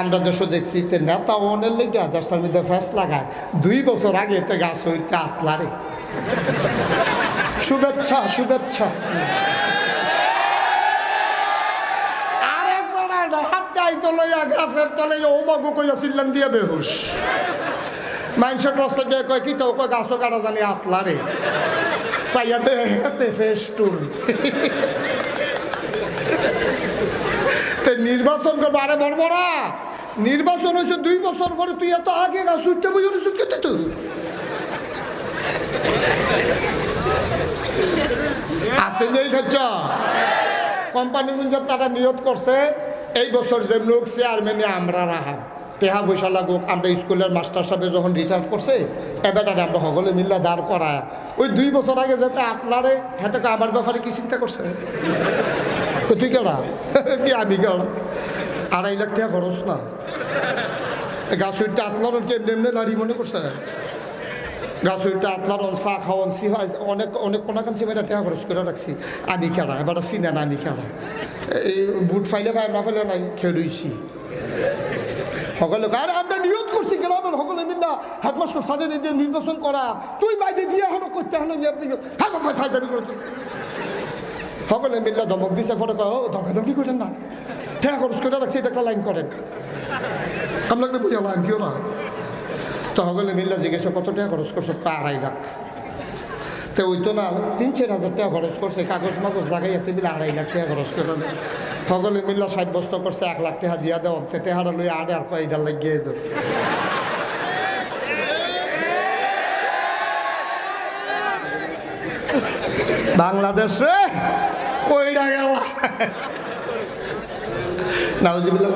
আমরা দেশও দেখছি তে নেতা অনের লেগে দেশটার মধ্যে ফ্যাস লাগায়। দুই বছর আগে এতে গাছ হইতে আতলারে শুভেচ্ছা শুভেচ্ছা। গাছের বেহুশ। কি কয় কাটা জানি হেতে ফেস্টুন তে নির্বাচন করব, আরে বড় বড়া। নির্বাচন হয়েছে দুই বছর পরে, তুই এত আগে গাছ উঠতে বুঝে কে তুই? আসেনি এই খাচ্ছ কোম্পানি গুঞ্জার তারা নিয়ত করছে, এই বছর যে লোক চেয়ারম্যানে আমরা রাহাম টেহা পয়সা লাগুক, আমরা স্কুলের মাস্টার সাহেব যখন রিটায়ার করছে এবারে আমরা সকলে মিল্লা দাঁড় করায়, ওই দুই বছর আগে যাতে আপনারে হাতে আমার ব্যাপারে কি চিন্তা করছে? তুই কেডা? কি আমি কেডা? আড়াই লাখ টাকা খরচ না। গাছ উঠতে আতলার কেমনি এমনি লাড়ি মনে করছে। গাছ উঠতে আতলার চা খাওয়ান সি হয়, অনেক অনেক কোনাকান মেয়েরা টাকা খরচ করে রাখছি। আমি খেলা এবার চিনে না আমি খেলা এই বুট ফাইলে ফাই না ফাইলে নাই খেলুইছি সকলে আরে আমরা নিয়ত করছি গ্রামের সকলে মিল্লা হেডমাস্টার দিয়ে নির্বাচন করা। তুই মাইদি দিয়ে এখনও করতে হ্যাঁ ফাইদারি করতে সকলে মিল্লা ধমক দিছে ফটো কয় ও ধমকি করেন না। ঠেয়া খরচ করে রাখছি, এটা একটা লাইন করেন। আপনাকে বুঝালাম লাইন কেউ না? তো সকলে মিল্লা জিজ্ঞেস, কত টাকা খরচ করছ? তো আড়াই লাখ। তো ওই তো না, তিন, চার হাজার টাকা খরচ করছে, কাগজ মাগজ লাগাই এতে মিলে আড়াই লাখ টাকা খরচ করে সকলে মিল্লা সাব্যস্ত করছে, এক লাখ টাকা দিয়া দেওয়া, তে টেহারা লই আড়ে আর কয়টা লাগিয়ে দেব বাংলাদেশ রে! কইরা গেল নাউজিবিল্লাহ